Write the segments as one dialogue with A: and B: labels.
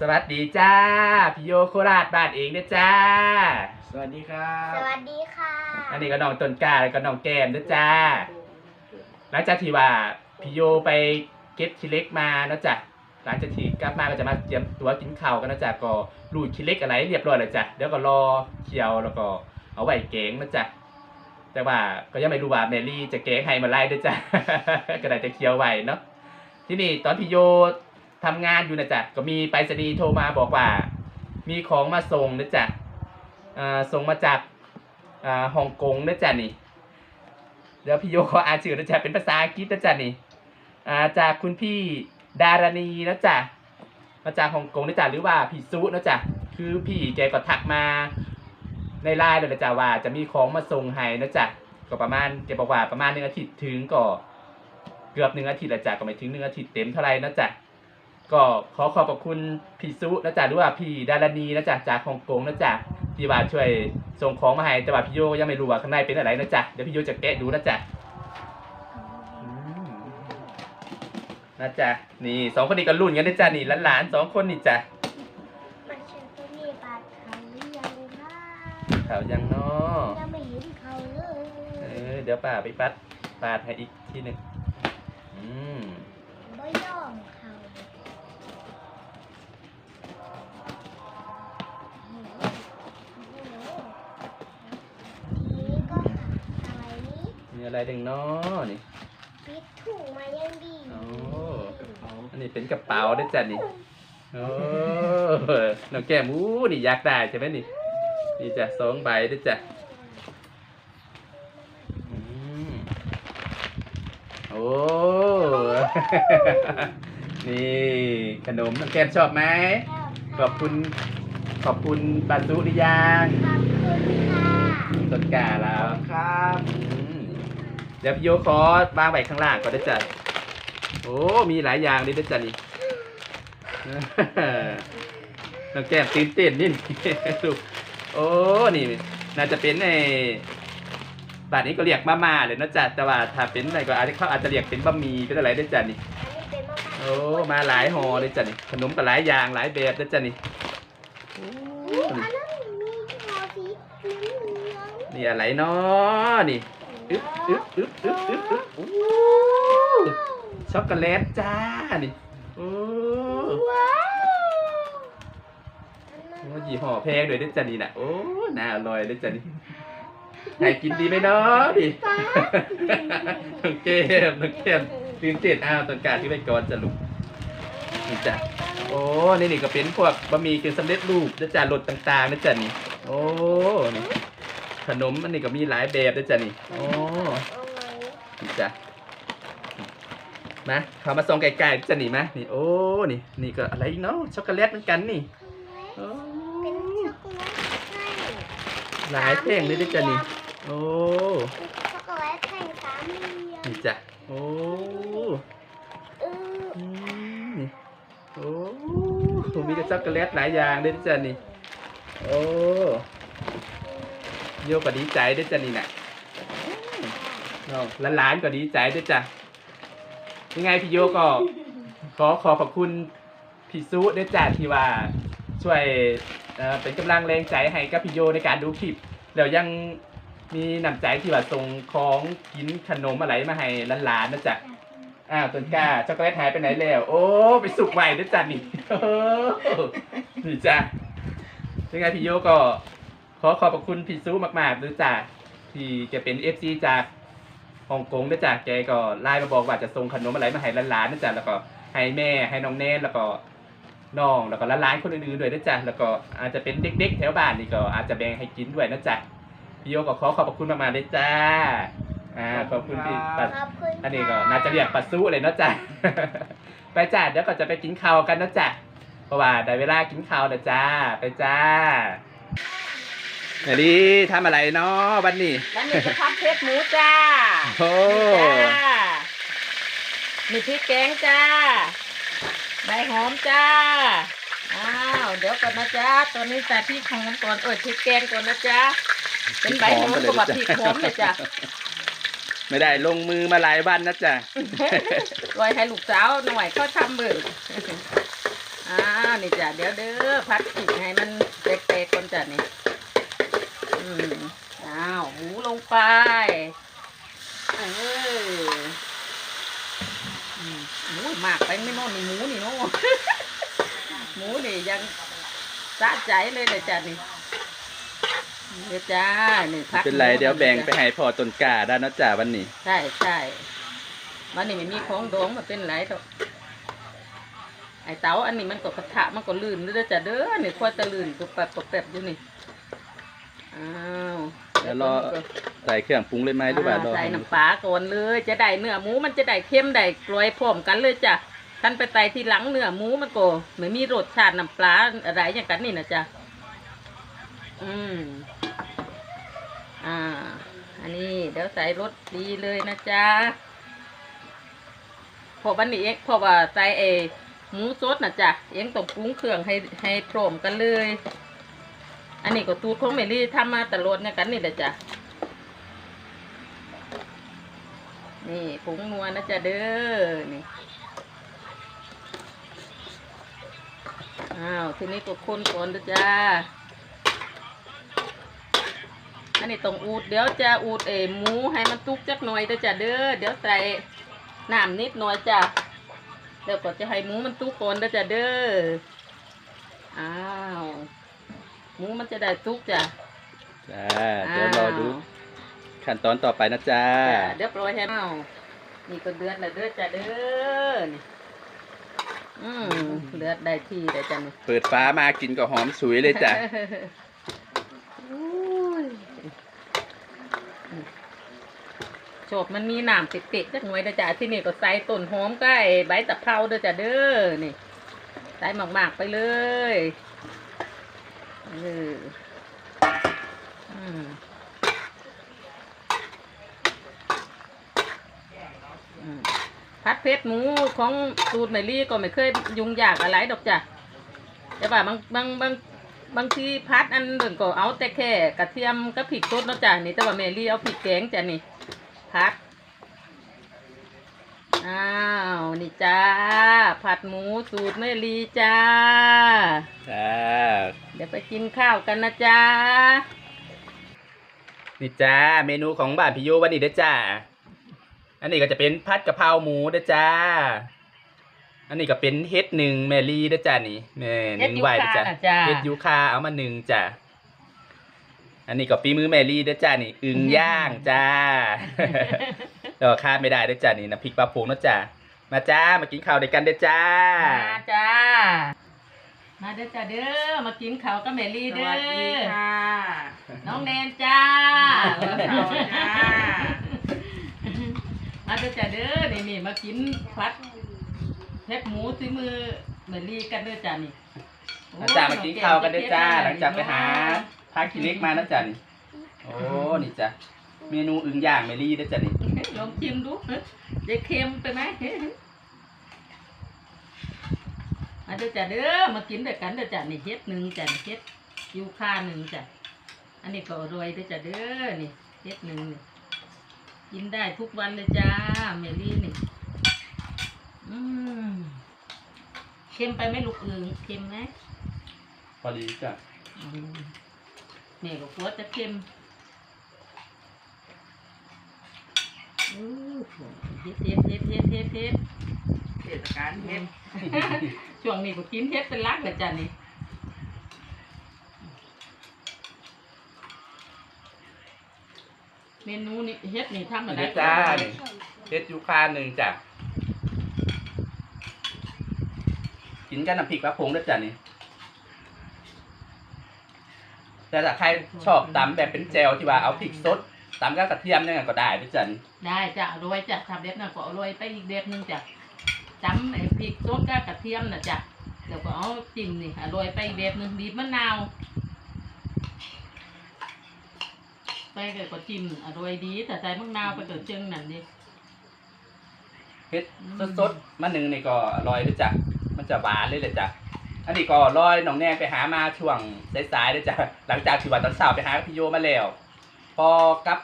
A: สวัสดีจ้าพี่โยโคราชบ้านเองเด้อจ้า
B: สวัสดีครับ
C: สวัสดีค่ะ
A: อันนี้ก็น้องต้นกล้าแล้วก็น้องแก้มเด้อจ้า หลังจากที่ว่าพี่โยไปเก็บขี้เล็กมาเนาะจ้ะหลังจากที่กลับมาก็จะมาเตรียมตัวกินข้าวกันเนาะจ้ะก็รูดขี้เล็กอะไรเรียบร้อยเลยจ้ะเดี๋ยวก็รอเคี่ยวแล้วก็เอาไว้แกงเนาะจ้ะแต่ว่าก็ยังไม่รู้ว่าแมรี่จะแกงให้มาไล่ด้วยจ้ะ ก็ได้จะเคี่ยวไว้เนาะที่นี่ตอนพี่โย ทำงานอยู่นะจ๊ะก็มีไปรษณีย์โทรมาบอกว่า มีของมาส่งนะจ๊ะอ่าส่งมาจากอ่าฮ่องกงนะจ๊ะนี่เดี๋ยวพี่โยขออ่านชื่อนะจ๊ะเป็นภาษาอังกฤษนะจ๊ะนี่อ่าจากคุณพี่ดารณีนะจ๊ะมาจากฮ่องกงนะจ๊ะหรือว่าพี่ซุนะจ๊ะคือพี่แกก็ทักมาในไลน์เลยนะจ๊ะว่าจะมีของมาส่งให้นะจ๊ะก็ประมาณแกบอกว่าประมาณหนึ่งอาทิตย์ถึงก็เกือบหนึ่งอาทิตย์ละจ๊ะก็ไม่ถึงหนึ่งอาทิตย์เต็มเท่าไหร่นะจ๊ะ ก็ขอขอบพระคุณพี่ซุนะจ๊ะหรือว่าพี่ดารณีนะจ๊ะจากฮ่องกงนะจ๊ะที่ว่าช่วยส่งของมาให้แต่ว่าพี่โยก็ยังไม่รู้ว่าข้างในเป็นอะไรนะจ๊ะเดี๋ยวพี่โยจะแกะดูนะจ๊ะอืมนะจ๊ะนี่สองคนนี้ก็รุ่นกันนะจ๊ะนี่หลานๆสองคนนี่จ้ะ
C: มันเชิญตัวนี้บาดเขาหรือยังคะ
A: เขายังเนาะ
C: ยังไม่เห็นเขาเล
A: เอยอเดี๋ยวป้าไปปัดปาดให้อีกทีหนึ่งอืม
C: ไม่ยอม อะไร
A: ดึงเนาะนี่
C: ปิดถุงมายังดี
A: โอ้
B: เขา
A: อันนี้เป็นกระเป๋าด้วยจ้ะนี่โอ้น้องแก้มอู้นี่อยากได้ใช่ไหมนี่นี่จ้ะสองใบด้วยจ้ะอืมโอ้ นี่ขนมน้องแก้มชอบไหมขอบคุณขอบคุณบาซุหรือยัง
C: ขอบคุณค่ะ
A: ต้นกาแล้ว
B: ครับ
A: อืมเดี๋ยวพี่โยขอวางไว้ข้างล่างก่อนได้จ้ะโอ้มีหลายอย่างเลยได้จ้ะนี่น้องแก้มตื่นเต้นนี่ลูกโอ้นี่น่าจะเป็นในบาทนี้ก็เรียกมาม่าเลยเนาะจ๊ะแต่ว่าถ้าเป็นอะไรก็อาจจะเขาอาจจะเรียกเป็นบะหมี่เป็นอะไรได้จ้ะนี่
C: อันนี้เป็นมะม่า
A: โอ้มาหลายห่อเลยจ้ะนี่ขนมก็หลายอย่างหลายแบบได้จ้ะนี่โอ้
C: อุ๊ย
A: นี่
C: อันนั้นมีหัวสีเหลือง
A: นี่อะไรเนาะนี่ อึ๊บอึ๊บอึ๊บอึ๊บอึ๊บอึ๊บโอ้ช็อกโกแลตจ้านี่โอ้
C: ว้าว
A: โอ้ยี่ห้อแพงด้วยด้วยจ้ะนี่นะโอ้น่าอร่อยด้วยจ้ะนี่ให้กินดีไหมเนาะดิน้องเกมน้องเกมตื่นเต้นอ้าวต้นกล้าที่ไปก่อนจะลูกนี่จ้ะโอ้นี่นี่ก็เป็นพวกบะหมี่กึ่งสำเร็จรูปนะจ๊ะรสต่างๆนะจ๊ะนี่โอ้นี่ ขนมอันนี้ก็มีหลายแบบนะจ๊ะนี่โอ้
C: เอาไว้
A: นี่จ้ะมาเขามาส่องไก่ๆจะหนีไหมนี่โอ้นี่นี่ก็อะไรอีกเนาะช็อกโกแลตเหมือนกันนี่โอ้
C: เป็นช็อกโกแลตให้
A: หลายเพลงเลยด้วยจ้ะนี่โอ้
C: ช็อกโกแลตแท่งสามเหลี่ยม
A: นี่จ้ะโอ้
C: เออ
A: อืมนี่โอ้มีแต่ช็อกโกแลตหลายอย่างเลยด้วยจ้ะนี่โอ้ โยก็ดีใจด้วยจ้ะนี่น่ะน้องหลานๆก็ดีใจด้วยจ้ะยังไงพี่โยก็ ขอขอขอบคุณพี่ซูด้วยจ้ะที่ว่าช่วยเอ่อเป็นกำลังแรงใจให้กับพี่โยในการดูคลิปแล้วยังมีน้ำใจที่ว่าส่งของกินขนมอะไรมาให้หลานๆนะจ๊ะอ้าวต้นกล้าช็อกโกแลตหายไปไหนแล้ว โอ้ไปสุกไว้ด้วยจ้ะนี่โอ้นี่จ้ะยังไงพี่โยก็ข อขอบพระคุณพี่ซูมากๆด้วยจ้ะที่แกเป็นเอฟซีจากฮ่องกงด้วยจ้ะแกก็ไลน์มาบอกว่าจะส่งขนมอะไรมาให้หลานๆนะจ๊ะแล้วก็ให้แม่ให้น้องแนนแล้วก็น้องแล้วก็หลานๆคนอื่นๆด้วยนะจ๊ะแล้วก็อาจจะเป็นเด็กๆแถวบ้านนี่ก็อาจจะแบ่งให้กินด้วยนะจ๊ะพี่โยก็ขอขอบพระคุณมากๆเลยจ้าอ่าขอบคุณพี่ปัด
C: ขอบคุณ
A: อันนี้ก็น่าจะเรียกปัดซูเลยเนาะจ๊ะไปจ้ะเดี๋ยวก็จะไปกินข้าวกันนะจ๊ะเพราะว่าได้เวลากินข้าวแล้วจ้าไปจ้า เฮลี่ทำอะไรเนาะวันนี้
D: วันนี้จะทำเพชรหมูจ้า
A: โอ้
D: จ้ามีพริกแกงจ้าใบหอมจ้าอ้าวเดี๋ยวก่อนนะจ้าตัวนี้ใส่พริกหอมก่อนเออพริกแกงก่อนนะจ้าเป็นใบหอมกับว่าพริกหอมเลยจ้ะ
A: ไม่ได้ลงมือมาหลายวันนะจ๊ะ
D: ลอยให้ลูกสาวหน่อยเขาทำมืออ่าอ้าวนี่จ้ะเดี๋ยวเด้อพัดผิดให้มันแตกๆก่อนจ้ะนี่ อืมอ้าวหมูลงไป เอออืมหมูมากไปไม่นอนนี่หมูนี่เนาะหมูนี่ยังสะใจเลยเลยจ้ะนี่เดี๋ยวจ้านี่พัก
A: เป็นไร
D: หมู
A: เดี๋ยวแบ่ง
D: จ้ะ
A: ไปให้พ่อต้นกล้าได้เนาะจ้าวันนี้
D: ใช่ใช่วันนี้ไม่มีของดองมาเป็นไรดอกไอเต๋าอันนี้มันก็กระทะมันก็ลื่นเด้อจ้ะเด้อนี่ควรจะลื่นก็แป๊บก็แป๊บอยู่นี่ อ้าว
A: เดี๋ยวรอใส่เครื่องปรุงเลยไหมหรือว่า
D: อ่าร
A: อ
D: ใส่น้ำปลาก่อนเลย จะได้เนื้อหมูมันจะได้เค็มได้กลอยพร้อมกันเลยจ้ะท่านไปไต่ที่หลังเนื้อหมูมันก็ไม่มีรสชาติน้ำปลาอะไรอย่างกันนี่นะจ๊ะอืมอ่า อันนี้เดี๋ยวใส่รสดีเลยนะจ๊ะเพอวันนี้เองเพราะว่าใส่เอหมูสดนะจ๊ะเองต้องปรุงเครื่องให้ให้พร้อมกันเลย อันนี้ก็ตูดของเมลี่ทำมาตลอดเนี่ยกันนี่แหละจ้ะ นี่ผงนัวนะจ๊ะเด้อ นี่ อ้าว ทีนี้ก็คนก่อนนะจ้าอันนี้ต้องอูดเดี๋ยวจะอูดเออหมูให้มันตุกจักหน่อยนะจ้ะเด้อ เดี๋ยวใส่น้ำนิดหน่อยจ้ะเดี๋ยวก็จะให้หมูมันตุกก่อนนะจ้ะเด้อ อ้าว หมูมันจะได้ตุกจ้ะ
A: จ้าเดี๋ยวรอดู ขั้นตอนต่อไปนะจ้า
D: จ้ะเดี๋ยวปล่อยให้เอานี่ก็เดือดแล้วเดือดจ้ะเด้อนี่อืมเลือดได้ที่ได้จ้ะนี่
A: เปิดฟ้ามากินก็หอมสวยเลยจ้ะ
D: อุ้ยโฉบมันมีน้ำเปียกๆจักหน่อยเด้อจ้ะที่นี่ก็ใส่ต้นหอมก็ไอ้ใบตะเภาเด้อจ้ะเด้อนี่ ใส่หมากๆไปเลย เอออืมอืมพัดเพชรหมูของสูตรแมลี่ก็ไม่เคยยุ่งยากอะไรดอกจ้ะแต่ว่าบางบางบางบางทีพัดอันเดินก็เอาแต่แค่กระเทียมกับพริกสดเนะจ้ะนี่แต่ว่าแมลี่เอาพริกแกงจ้ะนี่พัดอ้าวนี่จ้า ผัดหมูสูตรแม่ลีจ้า
A: จ้า
D: เดี๋ยวไปกินข้าวกันนะจ้า
A: นี่จ้าเมนูของบ้านพี่โยวันนี้เด้อจ้า อันนี้ก็จะเป็นพัดกะเพราหมูเด้อจ้า อันนี้ก็เป็นเฮ็ดหนึ่งแมรี่เด้อจ้านี่แม่หนึ่งไหวเด้อจ้า
D: เฮ็ดยูคาน่ะจ้า
A: เฮ็ดยูคาเอามาหนึ่งจ้าอันนี้ก็ฝีมือแมรี่เด้อจ้านี่อึ่งย่างจ้าแล้วก็ขาดไม่ได้เด้อจ้านี่น้ำพริกปลาพงเนาะจ้ามาจ้ามากินข้าวด้วยกันเด้อจ้า
D: มาจ้า มาเด้อจ้าเด้อมากินข้าวกับแม่ลีเด้อน้องแนนจ้า
B: ข้าวจ้า
D: มาเด้อจ้าเด้อนี่นี่มากินผัดเฮ็ดหมูที่มือแม่ลีกันเด้อจ้านี่
A: อาจารย์มากินข้าวกันเด้อจ้า หลังจากไปหาพากิเล็กมานะจ้านี่โอ้นี่จ้ะเมนูอึ่งย่างแมรี่เด้อจ้านี่
D: ลองชิมดูจะเค็มไปไหมมา เด้อจ้าเด้อมากินด้วยกันเด้อจ้านี่เฮ็ดหนึ่งจ้ะนี่เฮ็ดยูคาหนึ่งจ้ะอันนี้ก็อร่อยเด้อจ้าเด้อนี่เฮ็ดหนึ่งนี่กินได้ทุกวันเลยจ้าเมลี่นี่อืมเค็มไปไหมลูกอึ่งเค็มไหม
A: พอดีจ้ะ
D: อืมแม่ก็กลัวจะเค็มอู้หูเฮ็ดเฮ็ดเฮ็ดเฮ็ดเฮ็ดเฮ็ด
B: เทศกาลเฮ็ด
D: ช่วงนี้ก็กินเฮ็ดเป็นหลักเลยจ้ะนี่เมนูนี่เฮ็ดนี่ทำอะไร
A: เด้อจ้านี่เฮ็ดยูคาหนึ่งจ้ะกินกันน้ำพริกปลาพงเด้อจ้ะนี่แต่ถ้าใครชอบตำแบบเป็นแจวที่ว่าเอาพริกสดตำกับกระเทียมเนี่ยก็ได้เด้อจ้ะนี่
D: ได้จ้ะอร่อยจ้ะทำเด็ดน่ะก็อร่อยไปอีกเด็ดหนึงจ้ะ จำไอ้พริกสดกับกระเทียมนะจ้ะเดี๋ยวก็เอาจิ้มนี่อร่อยไปอีกเด็ดหนึงบีบมะนาวไปเก็ก็จิ้มอร่อยดีแต่ใส่มะนาวไปเกิดเจิงนั่นดิ
A: เฮ็ดสดๆมาหนึ่งนี่ก็อร่อยด้อจ้ะมันจะหวานเลยเลยจ้ะอันนี้ก็ลอยน้องแนนไปหามาช่วงสายๆเด้อจ้ะหลังจากที่ว่าตอนเช้าไปหาพี่โยมาแล้วพอกลับ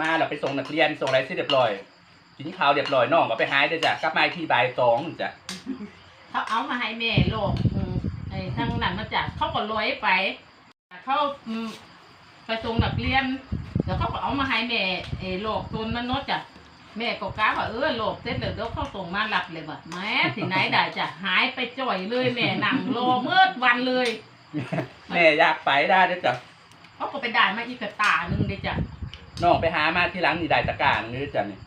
A: มาเราไปส่งนักเรียนส่งอะไรเสร็จเรียบร้อย กินข้าวเรียบร้อยน้องก็ไปหาเด้อจ้ะกลับมาอีกที่บ่ายสองจ้ะ
D: เขาเอามาให้แม่โลกอืมก็ลอยไป เขาอืมไปส่งนักเรียน แล้วเขาก็เอามาให้แม่เออโลกตนมันเนาะจ้ะแม่ก็กล้าว่าเออโลกเสร็จแล้วเดี๋ยวเขาส่งมารับเลยว่ะแม่ที่ไหนได้จ้ะหายไปจ่อยเลยแม่นั่งรอเมื่อวันเลย
A: แม่อยากไปได้เด้อจ้ะ
D: เขาก็ไปได้มาอีกกระตาหนึ่งเลยจ้ะ
A: น้องไปหามาที่หลังนี่ได้ตะกร้ารนี่เด้อจ้ะนี่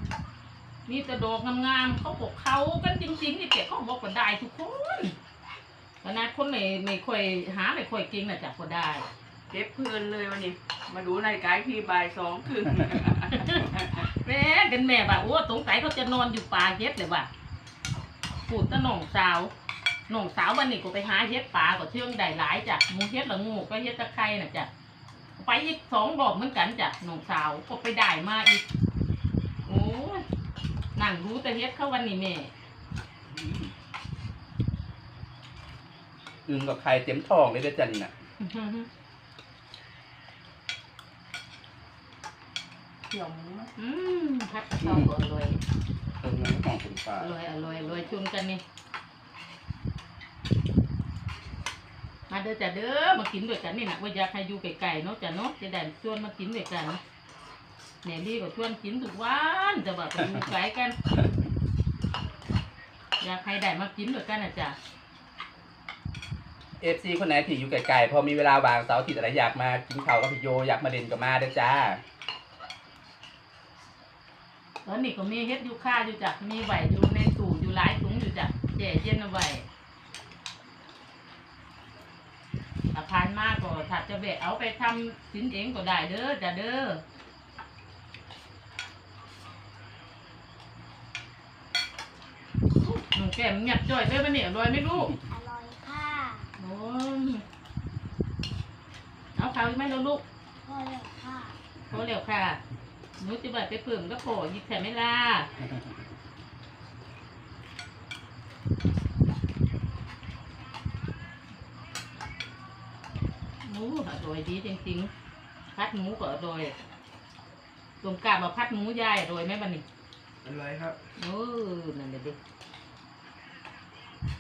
D: มีแต่ดอกงามๆเขาบอกเขากันจริงๆนี่เก๋เขาบอกว่าได้ทุกคนขนาดคนไม่ไม่ค่อยหาไม่ค่อยเก่งนะจ้ะก็ได้
B: เก็บเพลินเลยวันนี้ มาดูรายการพี่บ่ายสองครึ่ง
D: แม่กันแม่ว่าโอ้สงสัยเขาจะนอนอยู่ป่าเฮ็ดเลยว่ะปูดตะหน่องสาวหน่องสาววันนี้ก็ไปหาเฮ็ดป่าก็เชื่องได้หลายจ้ะหมูเฮ็ดละงูก็เฮ็ดตะไคร้น่ะจ้ะไปอีกสองรอบเหมือนกันจ้ะหน่องสาวก็ไปได้มาอีกโอ้ย นั่งรู้แต่เฮ็ดเข้าวันนี้แม่
A: อึงกับไข่เต็มท้องเลยเด้อจ้ะนี่น่ะ
B: เขียวหมู
D: อืมพัดกะเพราก็อร่อย
A: เอิงน้ำของคุณป้า
D: อร่อยอร่อยอร่อยชวนกันนี่มาเด้อจ้ะเด้อมากินด้วยกันนี่นะว่าอยากให้อยู่ไกลๆเนาะจ้ะเนาะจะได้ชวนมากินด้วยกัน แหน่ลี่ก็ชวนกินทุกวันแต่ว่าไปอยู่ไกลกัน อยากให้ได้มากินด้วยกันนะจ้ะ
A: เอฟซีคนไหนที่อยู่ไกลๆพอมีเวลาว่างเสาร์อาทิตย์อะไรอยากมากินข้าวกับพี่โยอยากมาเล่นกับมาเด้อจ้า
D: ตอนนี้ก็มีเฮ็ดอยู่ค่าอยู่จ้ะมีไหวอยู่ในตู้อยู่หลายถุงอยู่จ้ะแจ่เย็นเอาไว้ถ้าผ่านมากก็ถ้าจะแบกเอาไปทำสินเองก็ได้เด้อจ้ะเด้อ หนู แก้มเงียบจ่อยด้วยปะเนี่ยรวยไหม่รู้
C: อร่อยค่ะ
D: โอ้ยเอาข้าวอีกไหมเราลูก
C: พอแล้วค่ะ
D: โอเร็วค่ะหนูจะบัดไปเพิ่มก็โผล่ยิบแถมไม่ล่ะหมูอร่อยดีจริงๆ พัดหมูก็อร่อยตรงกลางมาพัดหมูยายอร่อยไหมบันนี้
B: อร่อยครับ
D: โอ้นั่นเลยดิ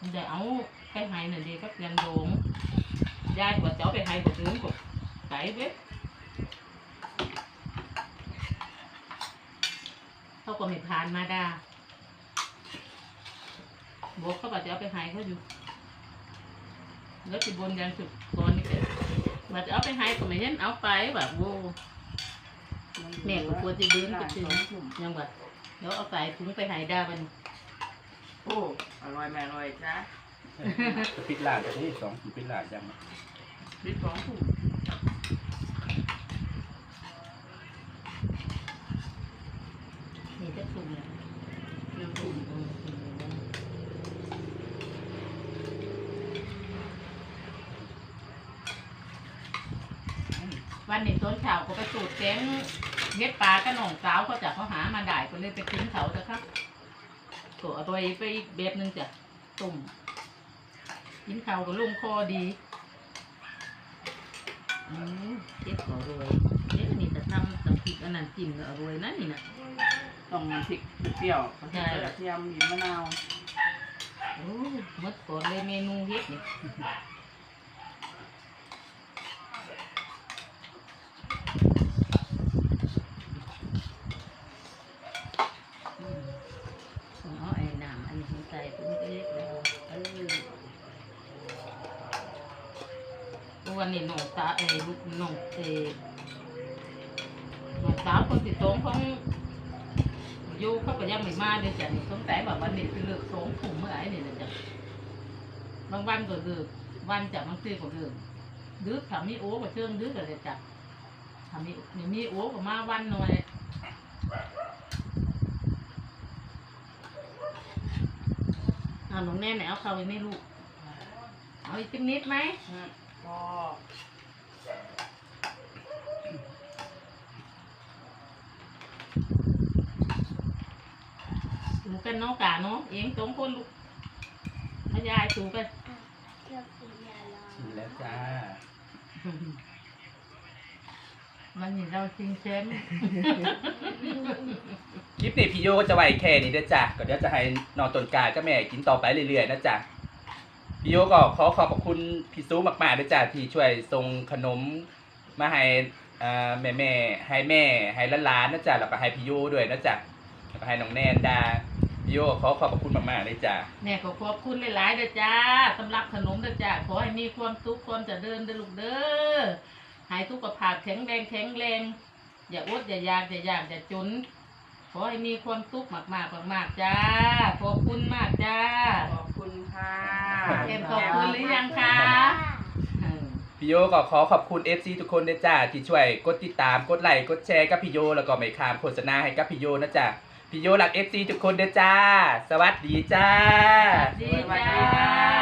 D: เดี๋ยวพักไอ้นั่นก็นี่ก็แม่อยากเอาไม้แล้วก็เตียนยังอยู่อีกต่างหายเออแม่น่อาไปให้ตรงกลางน่ะน้ำมันจะทันรักยังเดี๋ยวเอาไปให้น่ะดีก็ยันโดงยายกว่าจะเอาไปให้ก็ถึงก็ไก่เว้ยเขาก็ไม่ผ่านมาได้บอกเขาว่าจะเอาไปให้เขาอยู่แล้วที่บนยันสุดก่อนนี่แกว่าจะเอาไปให้ก็ไม่เห็นเอาไปแบบโว้แม่ก็กลัวจะเดินไปถึงยังว่าเดี๋ยวเอาใส่ถุงไปใหายดาบัน
B: โอ้อร่อยแม่อร่อยจ้า
A: จะปิดหลานจะนี่สองปิดหลานยัง
B: ดิบสองถุง
D: นี่จะถุงเลย
B: หนึ่งถุง
D: อืมถุงเลยนะวันนี้ต้นเช้าก็ไปสูดแกงเฮ็ดปลากระหน่องสาวเขาจะเขาหามาได้ก็เลยไปกินเขาจ้ะครับ ตัวเอาตัวไปอีกแบบหนึงจ้ะตุ่มกินเขาก็ลุ่มคอดีอืมเจ็บก็รวยเจ็บนี่จะทำน้ำพริกอันนั้นจิ้มก็อร่อยนะนี่นะ
B: ต้องน้ำพริกเปรี้ยวกระเทียมกระเทียมหยิบมะนาว
D: โอ้หมดก่อนเลยเมนูเฮ็ดนี่อืมเอาไอ้น้ำอันนี้ใส่ถุงเล็กๆแล้วเออ วันนี้น้องตาเอ้ลูกน้องเอน้องสาวคนติดตรงของยู่เขาก็ยังไม่มาเดี๋ยวจะนี่สงสัยแบบวันนี้คือเลิกสองถุงเมื่อไหร่นี่ยนะจ๊ะบางวันก็เลิกวันจะบางทีก็เลิกดึกถ้ามีโอ้ก็เชิงดึกก็เลยจ้ะถ้ามีมีมีโอ้ก็มาวันหน่อยเอาหนูแน่ไหนเอาเขาไปไม่ลูกเอาอีกนิดไหม
B: อื มก็
D: สูกันเนาะกะเนาะเองสองคนลูกมายายสูกัน
C: เที่ยวกินยาลอ
A: ชิมแล้วจ้า
D: มันเห็นเราจริงเชม
A: คลิปนี้พี่โยก็จะไว้แค่นี้เด้อจ้ะก็เดี๋ยวจะให้นอนตนกากับแม่กินต่อไปเรื่อยๆนะจ๊ะพี่โยก็ขอขอบพระคุณพี่ซูมากๆด้วยจ้ะที่ช่วยส่งขนมมาให้แม่าแม่ๆให้แม่ให้หล้านๆนะจ๊ะแล้วก็ให้พี่โยด้วยนะจ๊ะแล้วก็ให้น้องแนนดา พี่โยขอขอบพระคุณมากๆเลยจ้ะ
D: แม่ก็ขอบคุณหลายๆเด้อจ้าสำหรับขนมเด้อจ้าขอให้มีความสุขความเจริญเด้อลูกเด้อให้สุขภาพแข็งแรงแข็งแรงอย่าอดอย่ายากอย่ายากอย่าจนขอให้มีความสุขมากๆมากๆจ้าขอบคุณมากจ้า
B: ขอบคุณค่ะ
D: เอ็มขอบคุณหรือยังคะ
A: พี่โยก็ขอขอบคุณ FC ทุกคนนะจ๊ะที่ช่วยกดติดตามกดไลค์กดแชร์กับพี่โยแล้วก็ไม่ข้ามโฆษณาให้กับพี่โยนะจ๊ะ พี่โยรัก FC ทุกคนนะจ้า สวัสดีจ้า
D: ดีจ้า